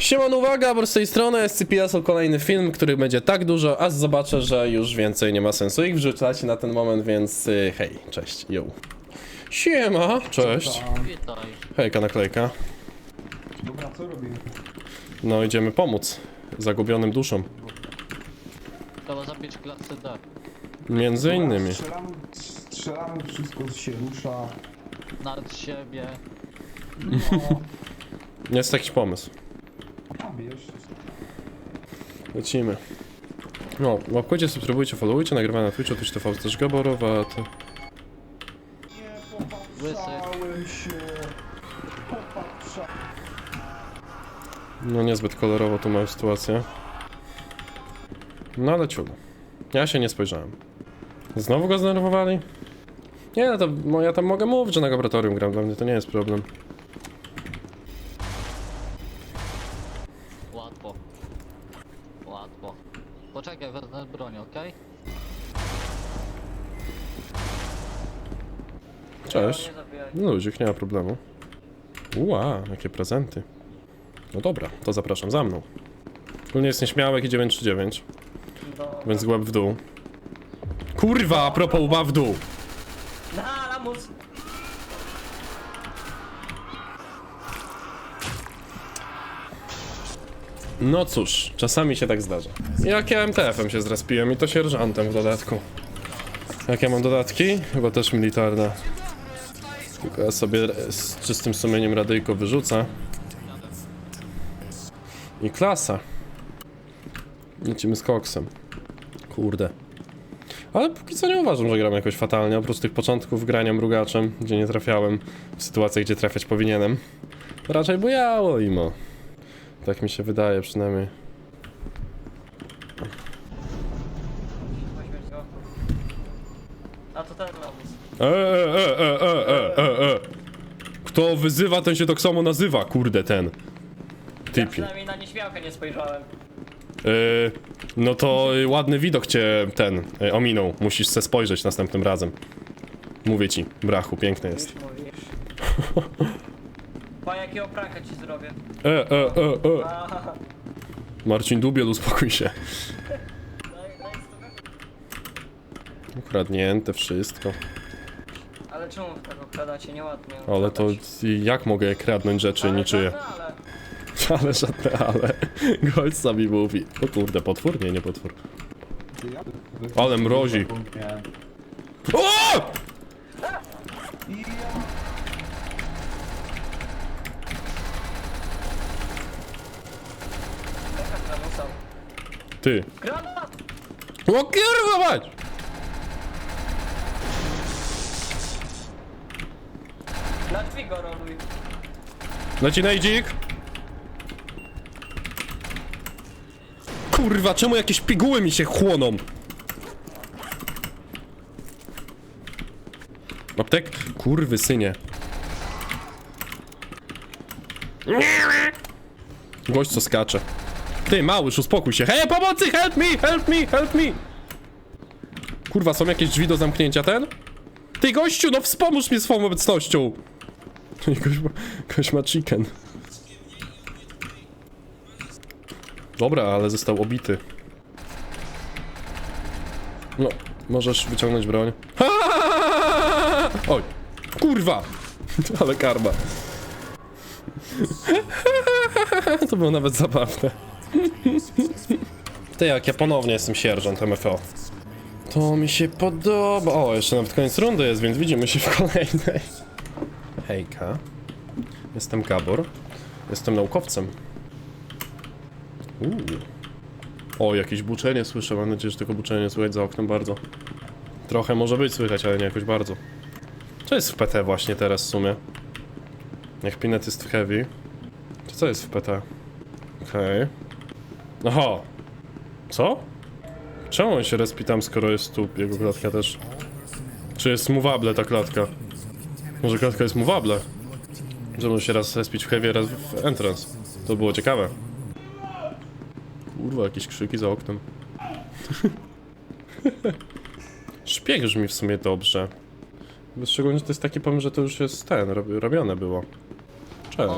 Siemano, uwaga, bo z tej strony SCP są kolejny film, który będzie tak dużo, aż zobaczę, że już więcej nie ma sensu ich wrzucać na ten moment, więc y, hej, cześć, yo. Siema, cześć. Witaj. Hejka, naklejka. Dobra, co robimy? No, idziemy pomóc zagubionym duszom. Trzeba zabić klasę D. Między innymi. Strzelamy, strzelamy, wszystko się rusza. Nad siebie. No, Jest jakiś pomysł. Lecimy. No, łapkujcie, subskrybujcie, followujcie, nagrywa na Twitchu, Twitch TV też Gaborowa, to... Nie popatrzałem się. Popatrzałem. No niezbyt kolorowo tu mam sytuację. No ale ciul. Ja się nie spojrzałem. Znowu go zdenerwowali? Nie, no to mo- ja tam mogę mówić, że na laboratorium gram, dla mnie to nie jest problem. Łatwo. Łatwo. Poczekaj, wezmę broń, okej? Cześć. No ludzik, nie ma problemu. Ua, jakie prezenty. No dobra, to zapraszam za mną. Ogólnie jest nieśmiałek i 939, więc łeb w dół. Kurwa, a propos łba w dół. Na lamus! No cóż, czasami się tak zdarza. Jak ja MTF-em się zrespiłem i to sierżantem w dodatku. Jak ja mam dodatki? Chyba też militarne. Tylko ja sobie z czystym sumieniem radyjko wyrzucę. I klasa. Lecimy z koksem. Kurde. Ale póki co nie uważam, że gram jakoś fatalnie. Oprócz tych początków grania mrugaczem, gdzie nie trafiałem w sytuacjach, gdzie trafiać powinienem. Raczej bojało imo. Tak mi się wydaje przynajmniej. Weźmiesz go. A to ten lamus. E, e, e, e, e, e, e, e. Kto wyzywa, ten się tak samo nazywa, kurde ten. Ja Typie. przynajmniej na nieśmiałkę nie spojrzałem. E, no to y, ładny widok cię ten y, ominął. Musisz se spojrzeć następnym razem. Mówię ci, brachu, piękny jest. Już mówisz. Jakiego pranka ci zrobię. E, e, e, e. Aha. Marcin Dubiel, uspokój się. Daj, daj stówę. Ukradnięte wszystko. Ale czemu wy tak okradacie? Nieładnie. Ale to okradać. jak mogę kradnąć rzeczy Ale niczyje? żadne Ale. Ale żadne ale. Gość sami mówi. O kurde, potwór? Nie, nie potwór. Ale mrozi. O! Taka lamusa. Ty. Granat! O kurwa mać! Na drzwi go roluj. Leci nejdzik. Kurwa, czemu jakieś piguły mi się chłoną? Aptek? Kurwy synie. Gość co skacze. Ty, małyż, uspokój się. Hej, pomocy! Help me! Help me! Help me! Kurwa, są jakieś drzwi do zamknięcia ten? Ty, gościu, no wspomóż mnie swoją obecnością! Ktoś ma, ktoś ma chicken. Dobra, ale został obity. No, możesz wyciągnąć broń. Oj, kurwa! Ale karma. To było nawet zabawne. Ty, jak ja ponownie jestem sierżant MFO. To mi się podoba. O, jeszcze nawet koniec rundy jest, więc widzimy się w kolejnej. Hejka. Jestem Gabor. Jestem naukowcem. Uuu. O, jakieś buczenie słyszę. Mam nadzieję, że tego buczenia słychać za oknem bardzo. Trochę może być słychać, ale nie jakoś bardzo. Co jest w PT właśnie teraz w sumie? Jak Pinet jest w heavy. To co jest w PT? Okej. Aha. Co? Czemu on się respi tam, skoro jest tu jego klatka też? Czy jest movable ta klatka? Może klatka jest movable? Że może się raz respić w heavy, raz w entrance. To było ciekawe. Kurwa, jakieś krzyki za oknem. Szpieg brzmi w sumie dobrze. Szczególnie, że to jest taki pomysł, że to już jest ten, rob- robione było. O,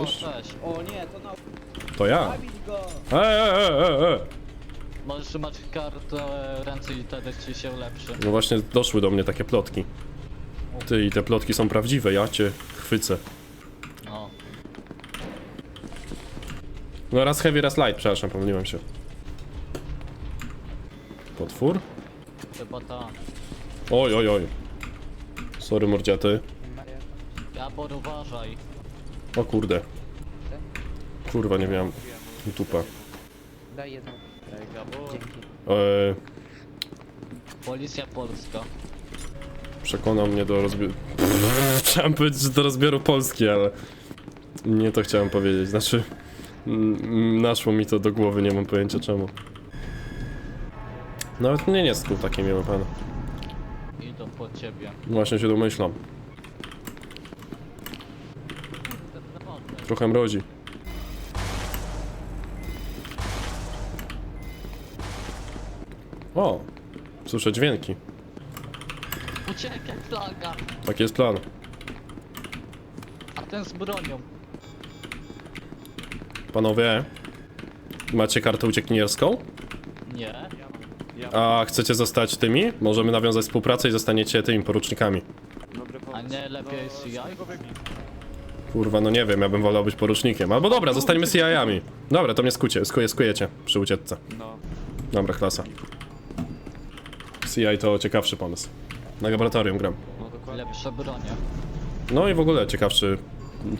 Cześć. cześć. O nie, to na... To ja. Ej, ej, ej, ej, ej. Możesz trzymać kartę w ręce i wtedy ci się ulepszy. No właśnie doszły do mnie takie plotki. Ty, i te plotki są prawdziwe, ja cię chwycę. No. No raz heavy, raz light, przepraszam, pomyliłem się. Potwór? Chyba ta. Oj, oj, oj. Sorry, mordziaty. Jabor uważaj. O kurde. Kurwa, nie miałem tupa. Daj jedną. Dzięki. Eee, Policja polska. przekonał mnie do rozbioru... Chciałem powiedzieć, że do rozbioru Polski, ale... Nie to chciałem powiedzieć, znaczy... mm, Naszło mi to do głowy, nie mam pojęcia czemu. Nawet mnie nie skuł taki miły pan. Idą po ciebie. Właśnie się domyślam. Trochę mrozi. Słyszę dźwięki. Uciekaj, flaga! Taki jest plan. A ten z bronią. Panowie, macie kartę uciekinierską? Nie. A chcecie zostać tymi? Możemy nawiązać współpracę i zostaniecie tymi porucznikami. A nie lepiej CI? Kurwa, no nie wiem, ja bym wolał być porucznikiem. Albo dobra, zostańmy CI-ami. Dobra, to mnie skucie, skuje, skujecie przy ucieczce. No. Dobra, klasa. CI to ciekawszy pomysł. Na laboratorium gram. No dokładnie. Lepsze bronie. No i w ogóle ciekawszy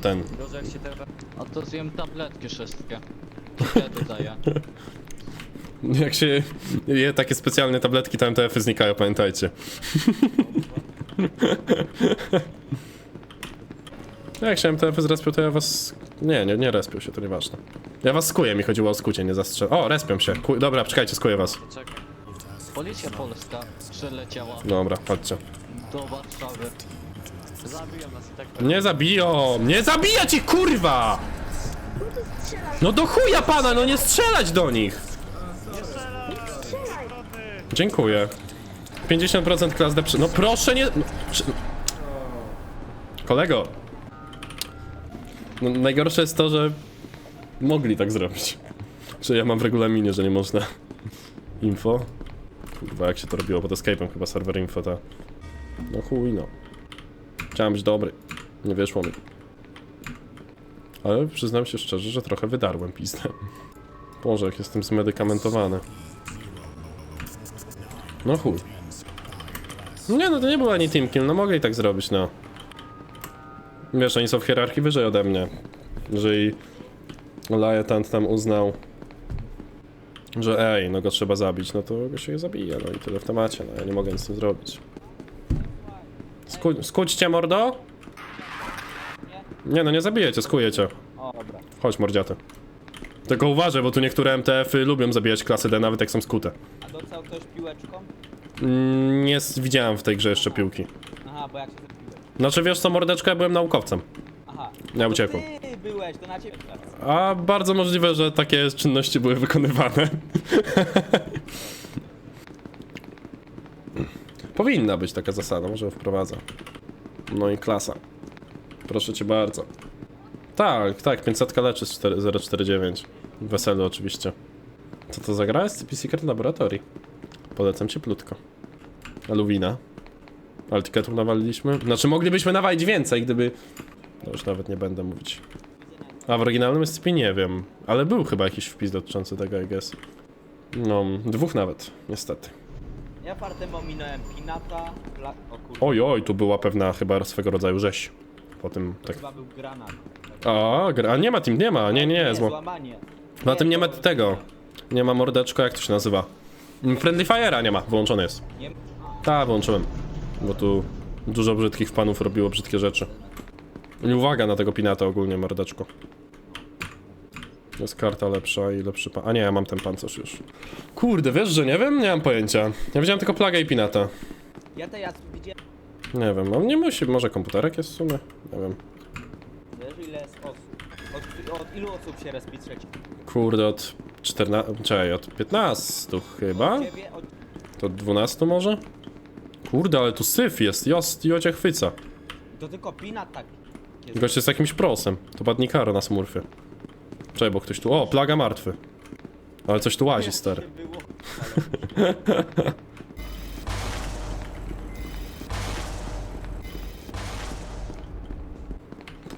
ten. Gorzej jak się teraz... A to zjem tabletki wszystkie. Daję? Jak się je takie specjalne tabletki, to MTF-y znikają, pamiętajcie. Jak się MTF-y zrespią, to ja was... Nie, nie, nie respią się, to nieważne. Ja was skuję, mi chodziło o skucie, nie zastrzel... O, respią się. Ku... Dobra, czekajcie, skuję was. Czekaj. Policja polska przyleciała Dobra, chodźcie. do Warszawy. Zabiją nas i tak... Nie zabiją! Nie zabijacie, kurwa! No do chuja pana, no nie strzelać do nich! Dziękuję. 50% klas D przy... No proszę nie... no, przy- Kolego. No, najgorsze jest to, że mogli tak zrobić. Że ja mam w regulaminie, że nie można. Info. Kurwa, jak się to robiło pod escape'em, chyba serwer info, to... No chuj, no. Chciałem być dobry. Nie wyszło mi. Ale przyznam się szczerze, że trochę wydarłem pizdę. Boże, jak jestem zmedykamentowany. No chuj. Nie no, to nie był ani team kill, no mogli tak zrobić, no. Wiesz, oni są w hierarchii wyżej ode mnie. Jeżeli Lajetant tam uznał, że ej, no go trzeba zabić, no to go się zabije, no i tyle w temacie, no ja nie mogę nic z tym zrobić. Sku skućcie mordo? Nie no, nie zabijecie, skujecie. Chodź mordziaty. Tylko uważaj, bo tu niektóre MTF-y lubią zabijać klasy D, nawet jak są skute. A docał ktoś piłeczką? Mm, Nie s- widziałem w tej grze jeszcze piłki. Aha, bo jak się zapiłeś. Znaczy wiesz co, mordeczko, ja byłem naukowcem. Aha. Ja uciekłem. Ty byłeś, to na ciebie teraz. A bardzo możliwe, że takie czynności były wykonywane. Powinna być taka zasada, może ją wprowadzę. No i klasa. Proszę cię bardzo. Tak, tak, 500 leczy z 4 049. Wesele oczywiście. Co to za gra? SCP Secret Laboratory. Polecam cieplutko. Aluwina. Ale tiketów nawaliliśmy? Znaczy moglibyśmy nawalić więcej, gdyby... No już nawet nie będę mówić. A w oryginalnym SCP nie wiem, ale był chyba jakiś wpis dotyczący tego, I guess. No, dwóch nawet, niestety. Ja fartem ominąłem Pinata, Bla... O Oj, oj, tu była pewna chyba swego rodzaju rzeź. Po tym tak... chyba był granat. A, gra- a nie ma tym, nie ma, nie, nie, zło. złamanie. Na tym nie ma to- tego. Nie ma mordeczko, jak to się nazywa? Mm, Friendly Fire'a nie ma, wyłączony jest. Nie... Ta, wyłączyłem. Bo tu dużo brzydkich panów robiło brzydkie rzeczy. I uwaga na tego pinata ogólnie, mordeczko. Jest karta lepsza i lepszy pan. A nie, ja mam ten pancerz już. Kurde, wiesz, że nie wiem? Nie mam pojęcia. Ja widziałem tylko plagę i pinata. Ja widziałem, Nie wiem, on nie musi, może komputerek jest w sumie? Nie wiem. wiesz ile jest osób. Od, od ilu osób się respi trzeci? Kurde, od 14, czekaj, od 15 chyba? Ciebie, od... To od 12 może? Kurde, ale tu syf jest, jost, jocie chwyca. To tylko Pinat tak. Jest. Gość jest jakimś prosem. To badnikaro na smurfie. Czekaj, bo ktoś tu... O, plaga martwy. Ale coś tu łazi, stary.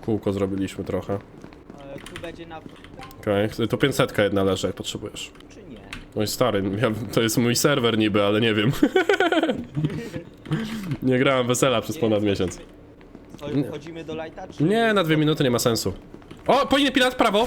Kółko zrobiliśmy trochę. Ale tu będzie na... Okej, to 500 jedna leży, jak potrzebujesz. czy nie? Oj stary, ja, to jest mój serwer niby, ale nie wiem. nie grałem wesela przez ponad miesiąc. Wchodzimy, wchodzimy do lighta, czy... Nie, na dwie minuty nie ma sensu. O, powinien pilat prawo!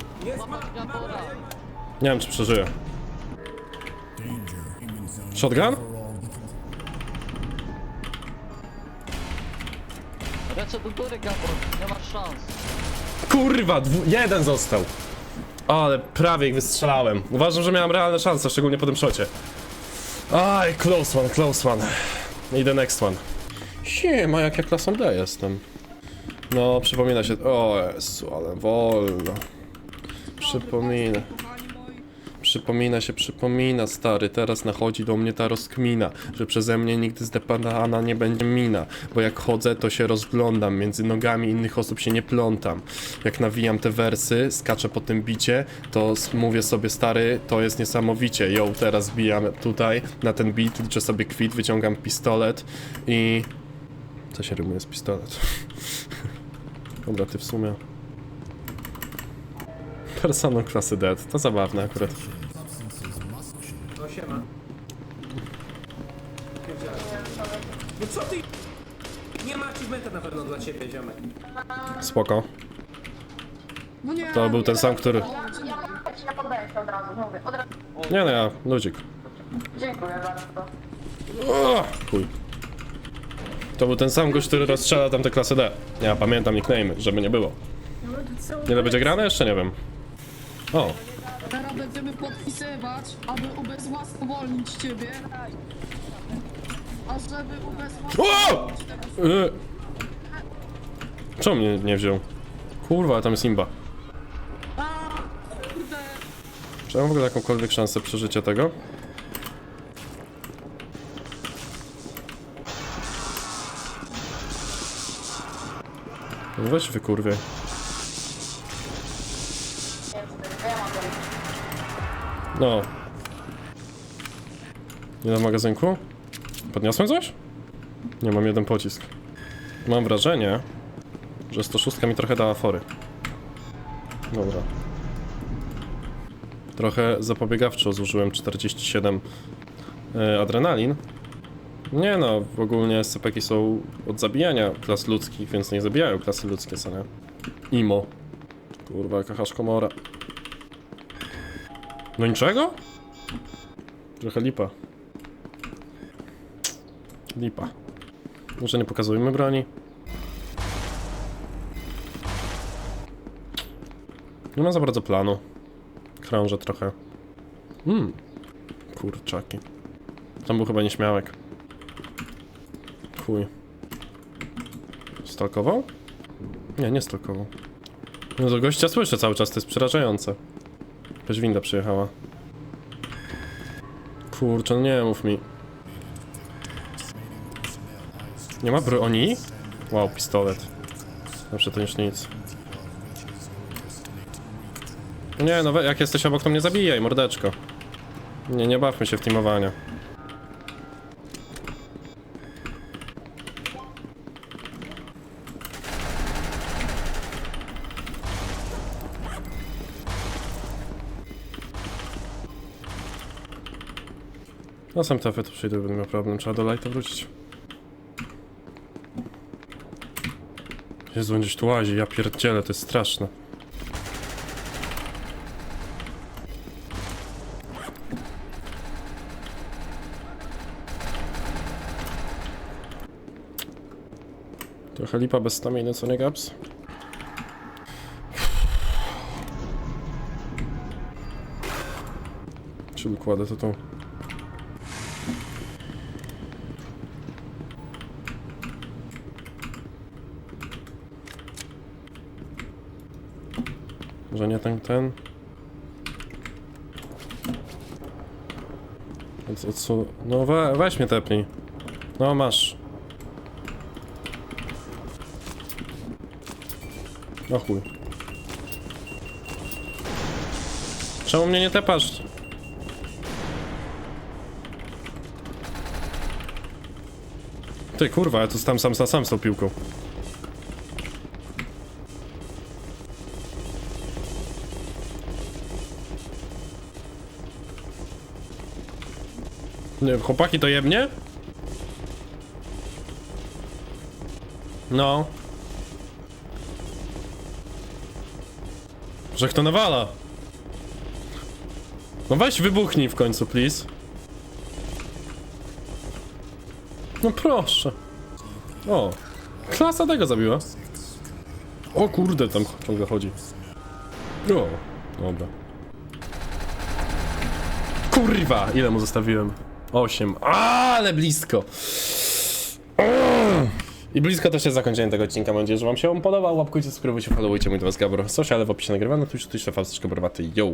Nie wiem, czy przeżyję. Shotgun? Lecę do góry, Gabor, nie masz szans. Kurwa, dwu, jeden został. Ale prawie ich wystrzelałem. Uważam, że miałem realne szanse, szczególnie po tym szocie. Aj, close one, close one. Idę next one. Siema, jak ja klasą D jestem. No, przypomina się... O Jezu, ale wolno. Przypomina. Przypomina się, przypomina, stary, teraz nachodzi do mnie ta rozkmina, że przeze mnie nigdy zdepadana nie będzie mina, bo jak chodzę, to się rozglądam, między nogami innych osób się nie plątam. Jak nawijam te wersy, skaczę po tym bicie, to mówię sobie, stary, to jest niesamowicie, ją teraz bijam tutaj, na ten beat, liczę sobie kwit, wyciągam pistolet i... Co się rymuje z pistolet? Dobra, ty w sumie... Personą klasy dead, to zabawne akurat. No siema. No co ty? Nie ma achievementa na pewno dla ciebie, ziomek. Spoko. No nie, To był ten sam, który... Ja, od razu, mówię. Od razu. Nie no, ja, ludzik. Dziękuję bardzo. O, chuj. To był ten sam gość, który rozstrzela tam tę klasę D. Ja pamiętam nickname, żeby nie było. Ile będzie grane? Jeszcze nie wiem. O, Teraz będziemy podpisywać, aby ubezwłasnowolnić ciebie. A żeby ubezwłasnowolnić tego... y... Czemu mnie nie wziął? Kurwa, tam jest imba. A, kurde. Czy ja mam w ogóle jakąkolwiek szansę przeżycia tego? No Weź wykurwie. No. Nie w magazynku? Podniosłem coś? Nie, mam jeden pocisk. Mam wrażenie, że 106 mi trochę dała fory. Dobra. Trochę zapobiegawczo zużyłem 47 e, adrenalin. Nie no, w ogóle SCP-ki są od zabijania klas ludzkich, więc nie zabijają klasy ludzkie, co nie? Imo. Kurwa, jaka haszkomora. No niczego? Trochę lipa. Lipa. Może nie pokazujmy broni? Nie ma za bardzo planu. Krążę trochę. Hmm. Kurczaki. Tam był chyba nieśmiałek. Chuj. Stalkował? Nie, nie stalkował. No to gościa słyszę cały czas, to jest przerażające. Jakaś winda przyjechała. Kurczę, no nie mów mi. Nie ma broni? Wow, pistolet. Lepsze to niż nic. Nie, no jak jesteś obok, to mnie zabijaj, mordeczko. Nie, nie bawmy się w teamowania. Na sam tafę to przyjdę, będę miał problem. Trzeba do lighta wrócić. Jezu, gdzieś tu łazi, ja pierdzielę, to jest straszne. Trochę lipa bez staminy, co nie gaps? Czyli kładę to tą. Nie ten, ten. Od, odsu... No we, weź mnie tepnij. No masz. No chuj. Czemu mnie nie tepasz? Ty kurwa, ja tu sam, sam, sam z tą piłką. Chłopaki to jebnie? No. Że kto nawala? No weź wybuchnij w końcu, please. No proszę. O. Klasa tego zabiła. O kurde, tam ciągle chodzi. O. Dobra. Kurwa, ile mu zostawiłem? 8. Ale blisko! I blisko też jest zakończenie tego odcinka. Mam nadzieję, że Wam się on podobał. Łapkujcie, subskrybujcie, followujcie mój Tomasz Gabor. Sociale w opisie nagrywane. Tu już tu jeszcze fałszyczka browaty. Yo!